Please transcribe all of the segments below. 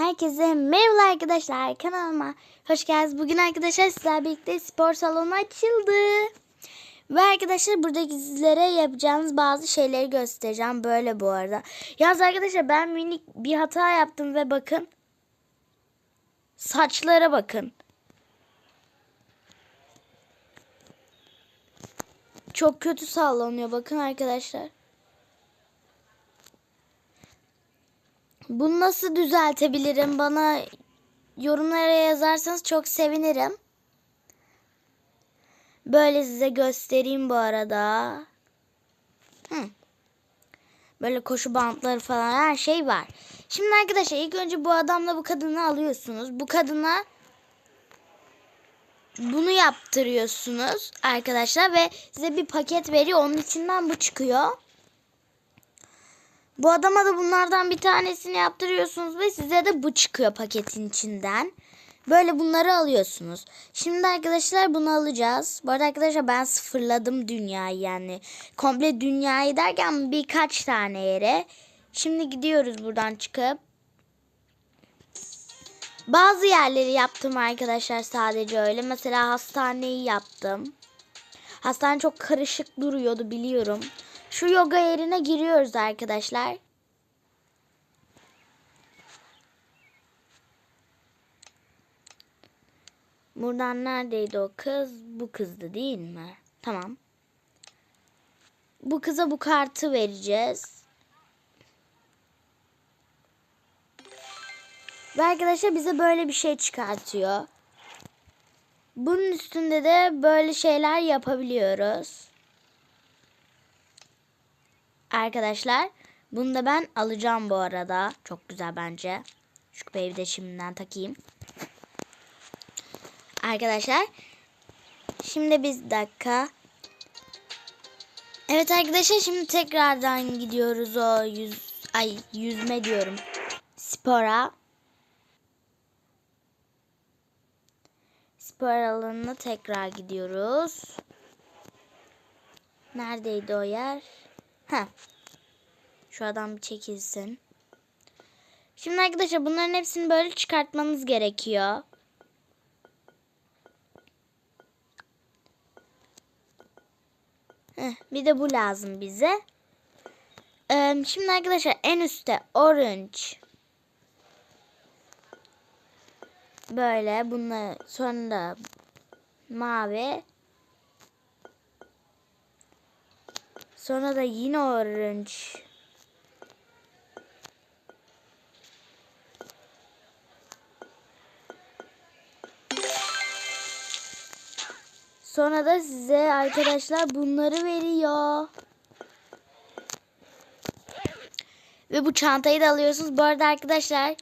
Herkese merhaba arkadaşlar kanalıma hoş geldiniz. Bugün arkadaşlar sizlerle birlikte spor salonu açıldı. Ve arkadaşlar buradaki sizlere yapacağınız bazı şeyleri göstereceğim. Böyle bu arada. Yalnız arkadaşlar ben minik bir hata yaptım ve bakın. Saçlara bakın. Çok kötü sallanıyor bakın arkadaşlar. Bunu nasıl düzeltebilirim? Bana yorumlara yazarsanız çok sevinirim. Böyle size göstereyim bu arada. Hı. Böyle koşu bantları falan her şey var. Şimdi arkadaşlar ilk önce bu adamla bu kadını alıyorsunuz. Bu kadına bunu yaptırıyorsunuz arkadaşlar ve size bir paket veriyor. Onun içinden bu çıkıyor. Bu adama da bunlardan bir tanesini yaptırıyorsunuz ve size de bu çıkıyor paketin içinden. Böyle bunları alıyorsunuz. Şimdi arkadaşlar bunu alacağız. Bu arada arkadaşlar ben sıfırladım dünyayı yani. Komple dünyayı derken birkaç tane yere. Şimdi gidiyoruz buradan çıkıp. Bazı yerleri yaptım arkadaşlar sadece öyle. Mesela hastaneyi yaptım. Hastane çok karışık duruyordu biliyorum. Şu yoga yerine giriyoruz arkadaşlar. Buradan neredeydi o kız? Bu kızdı değil mi? Tamam. Bu kıza bu kartı vereceğiz. Ve arkadaşlar bize böyle bir şey çıkartıyor. Bunun üstünde de böyle şeyler yapabiliyoruz. Arkadaşlar bunu da ben alacağım bu arada. Çok güzel bence. Şu küpeyi de şimdiden takayım. Arkadaşlar şimdi biz dakika. Evet arkadaşlar şimdi tekrardan gidiyoruz o yüz ay yüzme diyorum. Spora. Spor alanına tekrar gidiyoruz. Neredeydi o yer? Ha. Şu adam bir çekilsin. Şimdi arkadaşlar bunların hepsini böyle çıkartmamız gerekiyor. Heh, bir de bu lazım bize. Ee, şimdi arkadaşlar en üstte orange. Böyle bunlar sonra mavi. Sonra da yine orange. Sonra da size arkadaşlar bunları veriyor. Ve bu çantayı da alıyorsunuz. Bu arada arkadaşlar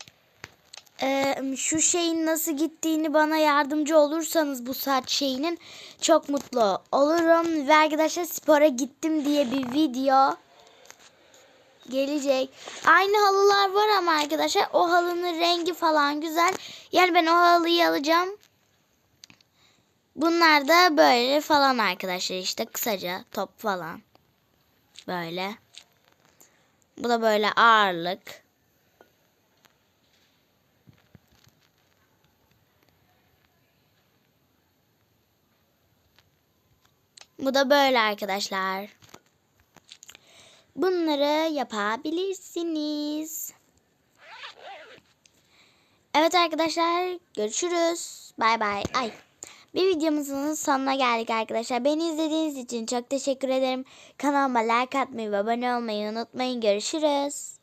e, şu şeyin nasıl gittiğini bana yardımcı olursanız bu saç şeyinin çok mutlu olurum. Ve arkadaşlar spora gittim diye bir video gelecek. Aynı halılar var ama arkadaşlar o halının rengi falan güzel. Yani ben o halıyı alacağım. Bunlar da böyle falan arkadaşlar işte kısaca top falan. Böyle. Bu da böyle ağırlık. Bu da böyle arkadaşlar. Bunları yapabilirsiniz. Evet arkadaşlar görüşürüz. Bay bay. Ay. Bir videomuzun sonuna geldik arkadaşlar. Beni izlediğiniz için çok teşekkür ederim. Kanalıma like atmayı ve abone olmayı unutmayın. Görüşürüz.